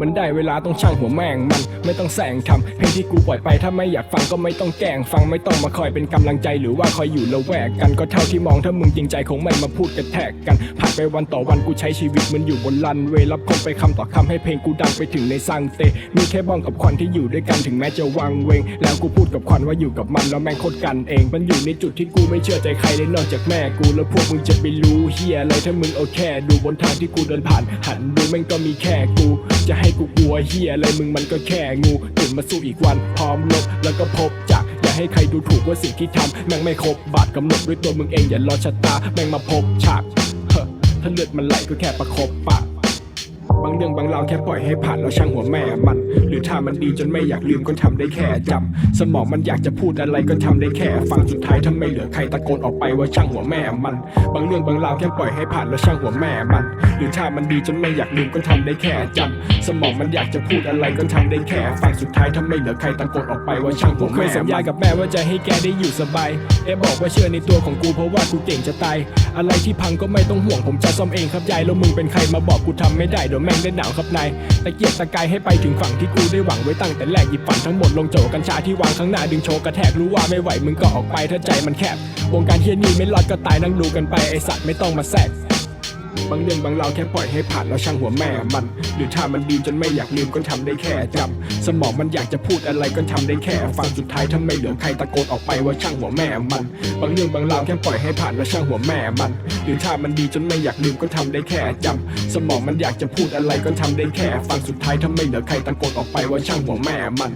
มันได้เวลาต้องช่างหัวแม่งมันไม่ต้องแสงทำเพลงที่กูปล่อยไปถ้าไม่อยากฟังก็ไม่ต้องแกล้งฟังไม่ต้องมาคอยเป็นกำลังใจหรือว่าคอยอยู่ละแวกกันก็เท่าที่มองถ้ามึงจริงใจคงไม่มาพูดกระแทกกันผ่านไปวันต่อวันกูใช้ชีวิตเหมันอยู่บนลันเวรับคมไปคำต่อคำให้เพลงกูดังไปถึงในซังเต มีแค่บ้องกับควันที่อยู่ด้วยกันถึงแม้จะวังเวง แล้วกูพูดกับควันว่าอยู่กับมันแล้วแม่งโคตรกันเอง มันอยู่ในจุดที่กูไม่เชื่อใจใครเลยนอกจากแม่กูแล้วพวกมึงจะไปรู้เฮียอะไรถ้ามึงเอาแค่ดูบนทางที่กูเดินผ่าน หันดูแม่งก็มีแค่กูจะให้ให้กูกลัวเฮียเลยมึงมันก็แค่งูตื่นมาสู้อีกวันพร้อมลบแล้วก็พบจากอย่าให้ใครดูถูกว่าสิ่งที่ทำแม่งไม่ครบบาดกำหนดด้วยตัวมึงเองอย่ารอชะตาแม่งมาพบฉากเฮ้อถ้าเลือดมันไหลก็แค่ประคบปาก เรื่องบางราวแค่ปล่อยให้ผ่านแล้วช่างหัวแม่มัน หรือถ้ามันดีจนไม่อยากลืมก็ทำได้แค่จำสมองมันอยากจะพูดอะไรก็ทำได้แค่ฟังสุดท้ายถ้าไม่เหลือใครตะโกนออกไปว่าช่างหัวแม่มัน บางเรื่องบางราวแค่ปล่อยให้ผ่านแล้วช่างหัวแม่มัน หรือถ้ามันดีจนไม่อยากลืมก็ทำได้แค่จำสมองมันอยากจะพูดอะไรก็ทำได้แค่ฟังสุดท้ายถ้าไม่เหลือใครตะโกนออกไปว่าช่างหัวแม่เคยสัญญากับแม่ว่าจะให้แกได้อยู่สบายเอบอกว่าเชื่อในตัวของกูเพราะว่ากูเก่งจะตาย อะไรที่พังก็ไม่ต้องห่วงผมจะซ่อมเองครับยายแล้วมึงเป็นใครมาบอกกูทำไม่ได้เดี๋ยวแม่งและหนาวครับนายตะเกียกตะกายให้ไปถึงฝั่งที่กูได้หวังไว้ตั้งแต่แรกหยิบฝันทั้งหมดลงโจกัญชาที่วางข้างหน้าดึงโชกระแทกรู้ว่าไม่ไหวมึงก็ออกไปถ้าใจมันแคบวงการเฮียนี่ไม่รอดก็ตายนั่งดูกันไปไอสัตว์ไม่ต้องมาแทรก บางเรื่องบางราวแค่ปล่อยให้ผ่านแล้วช่างหัวแม่มัน หรือถ้ามันดีจนไม่อยากลืมก็ทำได้แค่จำสมองมันอยากจะพูดอะไรก็ทำได้แค่ฟังสุดท้ายถ้าไม่เหลือใครตะโกนออกไปว่าช่างหัวแม่มัน บางเรื่องบางราวแค่ปล่อยให้ผ่านแล้วช่างหัวแม่มัน หรือถ้ามันดีจนไม่อยากลืมก็ทำได้แค่จำสมองมันอยากจะพูดอะไรก็ทำได้แค่ฟังสุดท้ายถ้าไม่เหลือใครตะโกนออกไปว่าช่างหัวแม่มัน